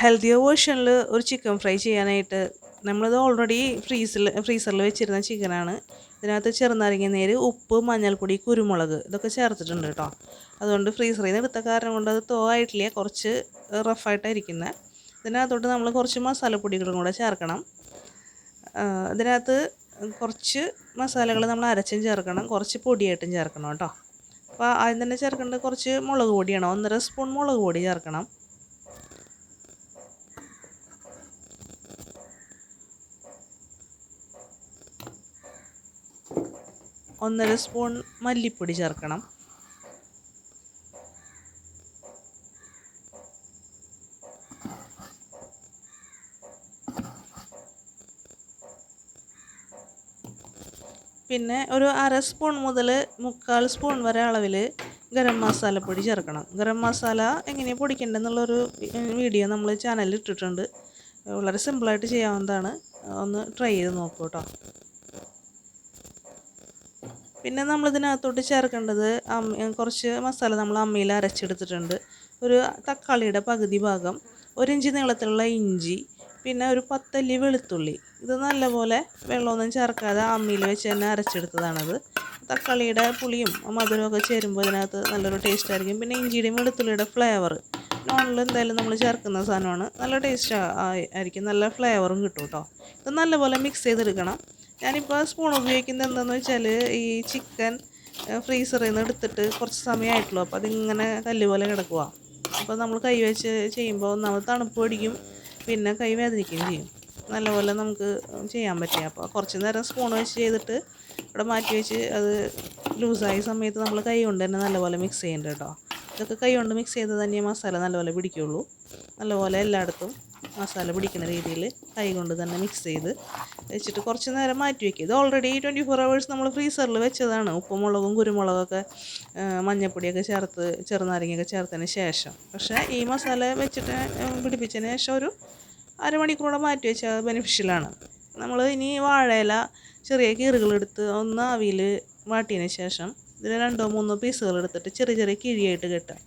Healthier വേർഷനിൽ ഒരു chicken fry ചെയ്യാനായിട്ട് നമ്മളിത് ഓൾറെഡി ഫ്രീസിൽ ഫ്രീസറിൽ വെച്ചിരുന്ന ചിക്കനാണ് ഇതിനകത്ത് ചെറുനാരങ്ങ നീര് ഉപ്പ് മഞ്ഞൾപ്പൊടി കുരുമുളക് ഇതൊക്കെ ചേർത്തിട്ടുണ്ട് കേട്ടോ അതുകൊണ്ട് ഫ്രീസറിൽ നിന്ന് എടുത്ത കാരണം കൊണ്ട് അത് തോ ആയിട്ടില്ല കുറച്ച് റഫായിട്ടായിരിക്കുന്നത് ഇതിനകത്തോട്ട് നമ്മൾ കുറച്ച് മസാലപ്പൊടികളും കൂടെ ചേർക്കണം. ഇതിനകത്ത് കുറച്ച് മസാലകൾ നമ്മൾ അരച്ചും ചേർക്കണം കുറച്ച് പൊടിയായിട്ടും ചേർക്കണം കേട്ടോ അപ്പോൾ ആദ്യം തന്നെ ചേർക്കേണ്ടത് കുറച്ച് മുളക് പൊടിയാണ്. ഒന്നര സ്പൂൺ മുളക് പൊടി ചേർക്കണം. ഒന്നര സ്പൂൺ മല്ലിപ്പൊടി ചേർക്കണം. പിന്നെ ഒരു അര സ്പൂൺ മുതൽ മുക്കാൽ സ്പൂൺ വരെ അളവിൽ ഗരം മസാലപ്പൊടി ചേർക്കണം. ഗരം മസാല എങ്ങനെയാണ് പൊടിക്കേണ്ടതെന്നുള്ളൊരു വീഡിയോ നമ്മൾ ചാനലിൽ ഇട്ടിട്ടുണ്ട്. വളരെ സിമ്പിളായിട്ട് ചെയ്യാവുന്നതാണ്. ഒന്ന് ട്രൈ ചെയ്ത് നോക്കൂ കേട്ടോ പിന്നെ നമ്മളിതിനകത്തോട്ട് ചേർക്കേണ്ടത് കുറച്ച് മസാല നമ്മൾ അമ്മയിൽ അരച്ചെടുത്തിട്ടുണ്ട്. ഒരു തക്കാളിയുടെ പകുതി ഭാഗം ഒരു ഇഞ്ചി നീളത്തിലുള്ള ഇഞ്ചി പിന്നെ ഒരു പത്തല്ലി വെളുത്തുള്ളി. ഇത് നല്ലപോലെ വെള്ളമൊന്നും ചേർക്കാതെ അമ്മിയിൽ വെച്ച് തന്നെ അരച്ചെടുത്തതാണത്. തക്കാളിയുടെ പുളിയും മധുരമൊക്കെ ചേരുമ്പോൾ ഇതിനകത്ത് നല്ലൊരു ടേസ്റ്റ് ആയിരിക്കും. പിന്നെ ഇഞ്ചിയുടെയും വെളുത്തുള്ളിയുടെ ഫ്ലേവർ നോണിൽ എന്തായാലും നമ്മൾ ചേർക്കുന്ന സാധനമാണ്. നല്ല ടേസ്റ്റ് ആയിരിക്കും. നല്ല ഫ്ലേവറും കിട്ടും കേട്ടോ ഇത് നല്ലപോലെ മിക്സ് ചെയ്തെടുക്കണം. ഞാനിപ്പോൾ സ്പൂൺ ഉപയോഗിക്കുന്നത് എന്താണെന്ന് വെച്ചാൽ ഈ ചിക്കൻ ഫ്രീസറിൽ നിന്ന് എടുത്തിട്ട് കുറച്ച് സമയമായിട്ടുള്ളൂ അപ്പോൾ അതിങ്ങനെ കല്ല് പോലെ കിടക്കുക അപ്പോൾ നമ്മൾ കൈ വെച്ച് ചെയ്യുമ്പോൾ നമ്മൾ തണുപ്പ് പിടിക്കും പിന്നെ കൈ വേദനിക്കുകയും ചെയ്യും. നല്ലപോലെ നമുക്ക് ചെയ്യാൻ പറ്റുക അപ്പോൾ കുറച്ച് നേരം സ്പൂൺ വെച്ച് ചെയ്തിട്ട് ഇവിടെ മാറ്റി വെച്ച് അത് ലൂസായ സമയത്ത് നമ്മൾ കൈ കൊണ്ട് തന്നെ നല്ലപോലെ മിക്സ് ചെയ്യേണ്ടത് കേട്ടോ ഇതൊക്കെ കൈ കൊണ്ട് മിക്സ് ചെയ്ത് തന്നെ മസാല നല്ലപോലെ പിടിക്കുള്ളൂ. നല്ലപോലെ എല്ലായിടത്തും മസാല പിടിക്കുന്ന രീതിയിൽ കൈ കൊണ്ട് തന്നെ മിക്സ് ചെയ്ത് വെച്ചിട്ട് കുറച്ച് നേരം മാറ്റി വയ്ക്കുക ഇത് ഓൾറെഡി ട്വന്റി ഫോർ അവേഴ്സ് നമ്മൾ ഫ്രീസറിൽ വെച്ചതാണ്. ഉപ്പുമുളകും കുരുമുളകൊക്കെ മഞ്ഞപ്പൊടിയൊക്കെ ചേർത്ത് ചെറുനാരങ്ങയൊക്കെ ചേർത്തതിന് ശേഷം. പക്ഷേ ഈ മസാല വെച്ചിട്ട് പിടിപ്പിച്ചതിന് ശേഷം ഒരു അരമണിക്കൂറോടെ മാറ്റി വെച്ചാൽ ബെനിഫിഷ്യലാണ് നമ്മൾ ഇനി വാഴയില ചെറിയ കീറുകളെടുത്ത് ഒന്ന് ആവിയിൽ വാട്ടിയതിന് ശേഷം ഇതിൽ രണ്ടോ മൂന്നോ പീസുകൾ എടുത്തിട്ട് ചെറിയ ചെറിയ കിഴിയായിട്ട് കെട്ടാം.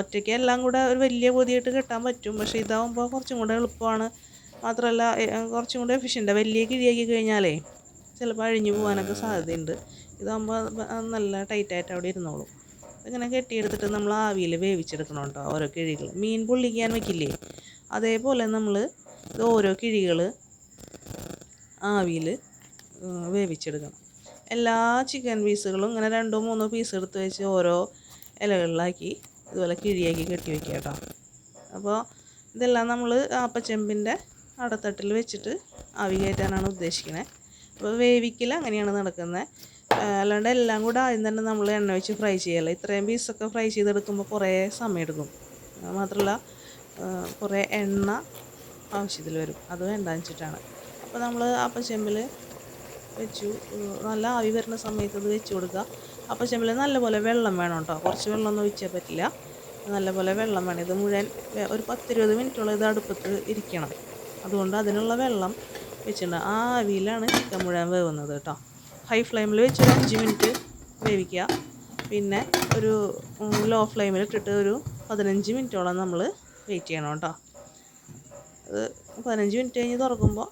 ഒറ്റയ്ക്ക് എല്ലാം കൂടെ ഒരു വലിയ പൊതിയായിട്ട് കെട്ടാൻ പറ്റും. പക്ഷേ ഇതാവുമ്പോൾ കുറച്ചും കൂടെ എളുപ്പമാണ്. മാത്രമല്ല കുറച്ചും കൂടെ എഫിഷ്യന്റ് വലിയ കിഴിയാക്കി കഴിഞ്ഞാലേ ചിലപ്പോൾ അഴിഞ്ഞു പോകാനൊക്കെ സാധ്യതയുണ്ട്. ഇതാകുമ്പോൾ നല്ല ടൈറ്റായിട്ട് അവിടെ ഇരുന്നോളും. ഇങ്ങനെ കെട്ടിയെടുത്തിട്ട് നമ്മൾ ആവിയിൽ വേവിച്ചെടുക്കണം കേട്ടോ ഓരോ കിഴികൾ. മീൻ പൊള്ളിക്കാൻ വെക്കില്ലേ? അതേപോലെ നമ്മൾ ഓരോ കിഴികൾ ആവിയിൽ വേവിച്ചെടുക്കണം. എല്ലാ ചിക്കൻ പീസുകളും ഇങ്ങനെ രണ്ടോ മൂന്നോ പീസ് എടുത്ത് വെച്ച് ഓരോ ഇലകളിലാക്കി ഇതുപോലെ കിഴിയാക്കി കെട്ടി വെക്കുക കേട്ടോ. അപ്പോൾ ഇതെല്ലാം നമ്മൾ ആപ്പച്ചെമ്പിന്റെ അടത്തട്ടിൽ വെച്ചിട്ട് ആവി കയറ്റാനാണ് ഉദ്ദേശിക്കുന്നത് അപ്പോൾ വേവിക്കൽ അങ്ങനെയാണ് നടക്കുന്നത് അല്ലാണ്ട് എല്ലാം കൂടെ ആദ്യം തന്നെ നമ്മൾ എണ്ണ വെച്ച് ഫ്രൈ ചെയ്യല്ല ഇത്രയും പീസൊക്കെ ഫ്രൈ ചെയ്തെടുക്കുമ്പോൾ കുറേ സമയമെടുക്കും മാത്രമല്ല കുറേ എണ്ണ ആവശ്യത്തിൽ വരും. അത് വേണ്ടാന്ന് വെച്ചിട്ടാണ്. അപ്പോൾ നമ്മൾ അപ്പച്ചെമ്പിൽ വെച്ചു. നല്ല ആവി വരുന്ന സമയത്ത് അത് വെച്ച് കൊടുക്കുക. അപ്പോൾ ചെമ്പിൽ നല്ലപോലെ വെള്ളം വേണം കേട്ടോ കുറച്ച് വെള്ളമൊന്നും ഒഴിച്ചാൽ പറ്റില്ല. നല്ലപോലെ വെള്ളം വേണം. ഇത് മുഴുവൻ ഒരു പത്തിരുപത് മിനിറ്റോളം ഇത് അടുപ്പത്ത് ഇരിക്കണം. അതുകൊണ്ട് അതിനുള്ള വെള്ളം വെച്ചിട്ടുണ്ട് ആ ആവിയിലാണ് ചിക്കൻ മുഴുവൻ വേവുന്നത് കേട്ടോ ഹൈ ഫ്ലെയിമിൽ വെച്ച് ഒരു അഞ്ച് മിനിറ്റ് വേവിക്കുക. പിന്നെ ഒരു ലോ ഫ്ലെയിമിൽ ഇട്ടിട്ട് ഒരു പതിനഞ്ച് മിനിറ്റോളം നമ്മൾ വെയിറ്റ് ചെയ്യണം കേട്ടോ അത് പതിനഞ്ച് മിനിറ്റ് കഴിഞ്ഞ് തുറക്കുമ്പോൾ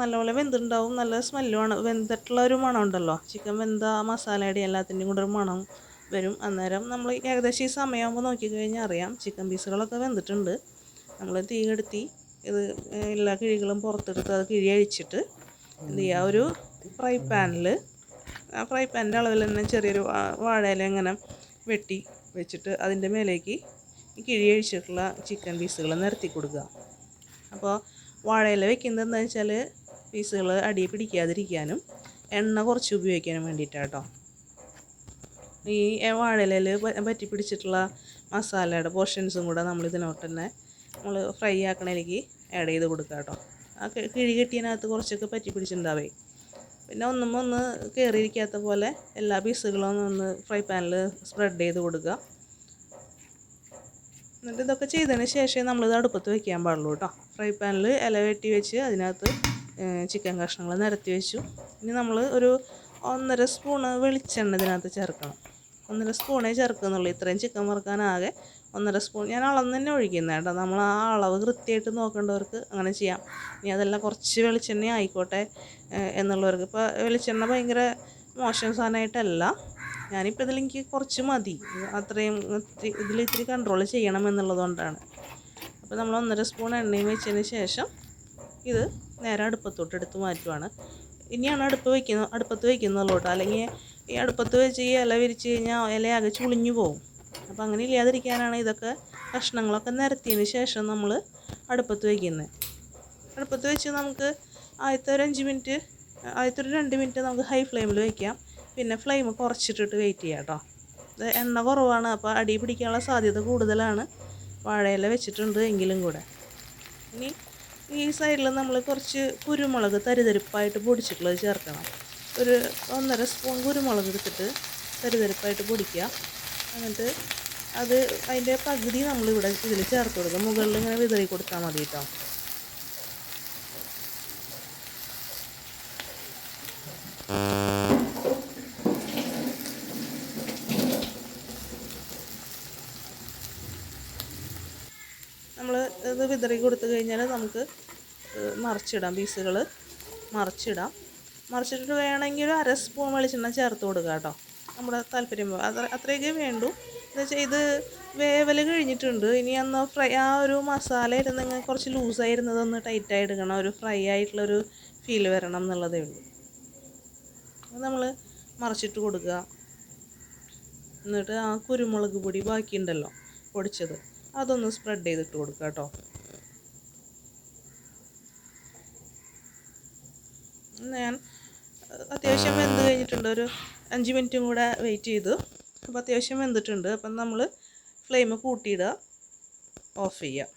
നല്ലപോലെ വെന്തുണ്ടാവും നല്ല സ്മെല്ലുമാണ്. വെന്തിട്ടുള്ള ഒരു മണം ഉണ്ടല്ലോ ചിക്കൻ വെന്ത മസാലയുടെ എല്ലാത്തിന്റെയും കൂടെ ഒരു മണം വരും. അന്നേരം നമ്മൾ ഏകദേശം ഈ സമയമാകുമ്പോൾ നോക്കിക്കഴിഞ്ഞാൽ അറിയാം ചിക്കൻ പീസുകളൊക്കെ വെന്തിട്ടുണ്ട്. നമ്മൾ തീ കെടുത്തി ഇത് എല്ലാ കിഴികളും പുറത്തെടുത്ത് അത് കിഴി അഴിച്ചിട്ട് എന്ത് ചെയ്യുക ഒരു ഫ്രൈ പാനിൽ ആ ഫ്രൈ പാനിന്റെ അളവിൽ തന്നെ ചെറിയൊരു വാഴയില ഇങ്ങനെ വെട്ടി വെച്ചിട്ട് അതിന്റെ മേലേക്ക് കിഴി അഴിച്ചിട്ടുള്ള ചിക്കൻ പീസുകൾ നിരത്തി കൊടുക്കുക. അപ്പോൾ വാഴയില വെക്കുന്നത് എന്താ വെച്ചാൽ പീസുകൾ അടി പിടിക്കാതിരിക്കാനും എണ്ണ കുറച്ച് ഉപയോഗിക്കാനും വേണ്ടിയിട്ടാണ് കേട്ടോ ഈ വാഴയിലയിൽ പറ്റി പിടിച്ചിട്ടുള്ള മസാലയുടെ പോർഷൻസും കൂടെ നമ്മൾ ഇതിനോട്ട് തന്നെ നമ്മൾ ഫ്രൈ ആക്കണതിലേക്ക് ആഡ് ചെയ്ത് കൊടുക്കുക കേട്ടോ ആ കിഴി കെട്ടിയതിനകത്ത് കുറച്ചൊക്കെ പറ്റി പിടിച്ചിട്ടുണ്ടാവേ. പിന്നെ ഒന്നും ഒന്ന് കയറിയിരിക്കാത്ത പോലെ എല്ലാ പീസുകളും ഒന്ന് ഫ്രൈ പാനിൽ സ്പ്രെഡ് ചെയ്ത് കൊടുക്കുക. എന്നിട്ട് ഇതൊക്കെ ചെയ്തതിന് ശേഷമേ നമ്മളിത് അടുപ്പത്ത് വെക്കാൻ പാടുള്ളൂ കേട്ടോ. ഫ്രൈ പാനിൽ ഇല വെട്ടി വെച്ച് അതിനകത്ത് ചിക്കൻ കഷ്ണങ്ങൾ നിരത്തി വെച്ചു. ഇനി നമ്മൾ ഒരു ഒന്നര സ്പൂണ് വെളിച്ചെണ്ണ ഇതിനകത്ത് ചേർക്കണം. ഒന്നര സ്പൂണേ ചേർക്കുന്നുള്ളൂ. ഇത്രയും ചിക്കൻ വറുക്കാനാകെ ഒന്നര സ്പൂൺ ഞാൻ അളന്ന് തന്നെ ഒഴിക്കുന്നത് കേട്ടോ. നമ്മൾ ആ അളവ് കൃത്യമായിട്ട് നോക്കേണ്ടവർക്ക് അങ്ങനെ ചെയ്യാം. ഇനി അതെല്ലാം കുറച്ച് വെളിച്ചെണ്ണ ആയിക്കോട്ടെ എന്നുള്ളവർക്ക്. ഇപ്പോൾ വെളിച്ചെണ്ണ ഭയങ്കര മോശം സാധനമായിട്ടല്ല. ഞാനിപ്പോൾ ഇതിൽ എനിക്ക് കുറച്ച് മതി. അത്രയും ഇതിൽ ഇത്തിരി കൺട്രോൾ ചെയ്യണം എന്നുള്ളതുകൊണ്ടാണ് അപ്പോൾ നമ്മൾ ഒന്നര സ്പൂൺ എണ്ണയും വെച്ചതിന് ശേഷം ഇത് നേരെ അടുപ്പത്തോട്ട് എടുത്ത് മാറ്റുവാണ്. ഇനിയാണ് അടുപ്പ് വയ്ക്കുന്നത് അടുപ്പത്ത് വയ്ക്കുന്നുള്ളൂ അല്ലെങ്കിൽ ഈ അടുപ്പത്ത് വെച്ച് ഈ ഇല വിരിച്ച് കഴിഞ്ഞാൽ ഇലയാകെ ചുളിഞ്ഞു പോകും അപ്പോൾ അങ്ങനെ ഇല്ലാതിരിക്കാനാണ് ഇതൊക്കെ കഷ്ണങ്ങളൊക്കെ നിരത്തിയതിന് ശേഷം നമ്മൾ അടുപ്പത്ത് വയ്ക്കുന്നത് അടുപ്പത്ത് വെച്ച് നമുക്ക് ആദ്യത്തെ ഒരു അഞ്ച് മിനിറ്റ് ആദ്യത്തെ ഒരു രണ്ട് മിനിറ്റ് നമുക്ക് ഹൈ ഫ്ലെയിമിൽ വയ്ക്കാം പിന്നെ ഫ്ലെയിം കുറച്ചിട്ടിട്ട് വെയിറ്റ് ചെയ്യാം കേട്ടോ ഇത് എണ്ണ കുറവാണ് അപ്പോൾ അടി പിടിക്കാനുള്ള സാധ്യത കൂടുതലാണ്. വാഴയില വെച്ചിട്ടുണ്ട് എങ്കിലും കൂടെ. ഇനി ഈ സൈഡിൽ നമ്മൾ കുറച്ച് കുരുമുളക് തരിതരിപ്പായിട്ട് പൊടിച്ചിട്ടുള്ളത് ചേർക്കണം. ഒരു ഒന്നര സ്പൂൺ കുരുമുളക് എടുത്തിട്ട് തരിതരിപ്പായിട്ട് പൊടിക്കുക. എന്നിട്ട് അത് അതിന്റെ പകുതി നമ്മളിവിടെ ഇതിൽ ചേർത്ത് കൊടുക്കുക മുകളിൽ ഇങ്ങനെ വിതറി കൊടുത്താൽ മതി കേട്ടോ നമ്മൾ ഇത് വിതറി കൊടുത്തു കഴിഞ്ഞാൽ നമുക്ക് മറിച്ചിടാം. പീസുകൾ മറിച്ചിടാം. മറിച്ചിട്ട് വേണമെങ്കിൽ അര സ്പൂൺ വെളിച്ചെണ്ണ ചേർത്ത് കൊടുക്കുക കേട്ടോ. നമ്മുടെ താല്പര്യം. അത്ര അത്രയൊക്കെ വേണ്ടു. എന്ന് വെച്ചാൽ ഇത് വേവൽ കഴിഞ്ഞിട്ടുണ്ട്. ഇനി അന്ന് ഫ്രൈ ആ ഒരു മസാല ഇരുന്നെങ്കിൽ കുറച്ച് ലൂസായിരുന്നതൊന്ന് ടൈറ്റായി എടുക്കണം. ഒരു ഫ്രൈ ആയിട്ടുള്ളൊരു ഫീൽ വരണം എന്നുള്ളതേ ഉള്ളൂ. അത് നമ്മൾ മറിച്ചിട്ട് കൊടുക്കുക. എന്നിട്ട് ആ കുരുമുളക് പൊടി ബാക്കിയുണ്ടല്ലോ പൊടിച്ചത് അതൊന്ന് സ്പ്രെഡ് ചെയ്തിട്ട് കൊടുക്കുക കേട്ടോ. ഞാൻ അത്യാവശ്യം വെന്ത് കഴിഞ്ഞിട്ടുണ്ട്. ഒരു അഞ്ച് മിനിറ്റും കൂടെ വെയിറ്റ് ചെയ്തു. അപ്പോൾ അത്യാവശ്യം വെന്തിട്ടുണ്ട്. അപ്പം നമ്മൾ ഫ്ലെയിം കൂട്ടിയിടുക. ഓഫ് ചെയ്യുക.